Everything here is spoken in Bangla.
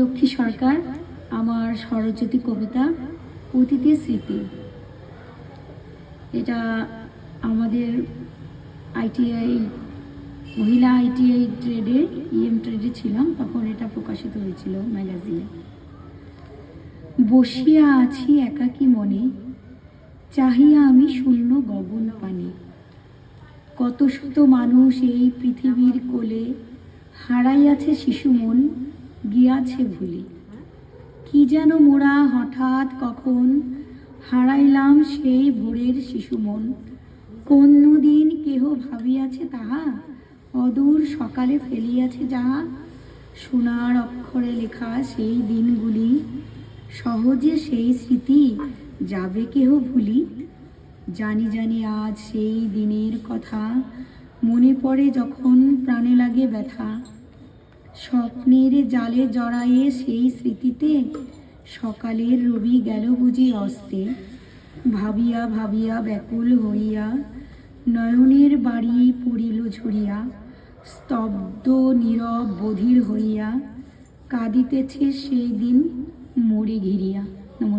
লক্ষ্মী সরকার, আমার স্বরজ্যোতি কবিতা, অতীতের স্মৃতি। এটা আমাদের আইটিআই, মহিলা আইটিআই ট্রেডে, ইএম ট্রেডে ছিলাম, তখন এটা প্রকাশিত হয়েছিল ম্যাগাজিনে। বসিয়া আছি একাকী মনে, চাহিয়া আমি শূন্য গগন পানে। কত শত মানুষ এই পৃথিবীর কোলে, হারাইয়াছে শিশু মন গিয়াছে ভুলে কি যেন মোরা হঠাৎ কখন হারাইলাম সেই ভোরের শিশু মন কোন দিন কেহ ভাবিয়াছে তাহা? অদূর সকালে ফেলিয়াছে যাহা। সোনার অক্ষরে লেখা সেই দিনগুলি। সহজে সেই স্মৃতি যাবে কেহ ভুলি জানি জানি আজ সেই দিনের কথা। মনে পড়ে যখন প্রাণে লাগে ব্যথা। স্বপ্নের জালে জড়ায়ে সেই স্মৃতিতে সকালের রবি গেল বুঝি অস্তে। ভাবিয়া ভাবিয়া ব্যাকুল হইয়া নয়নের বাড়ি পড়িল ঝরিয়া স্তব্ধ, নীরব, বধির হইয়া কাঁদিতেছে সেই দিন মরে ঘিরিয়া। নমস্কার।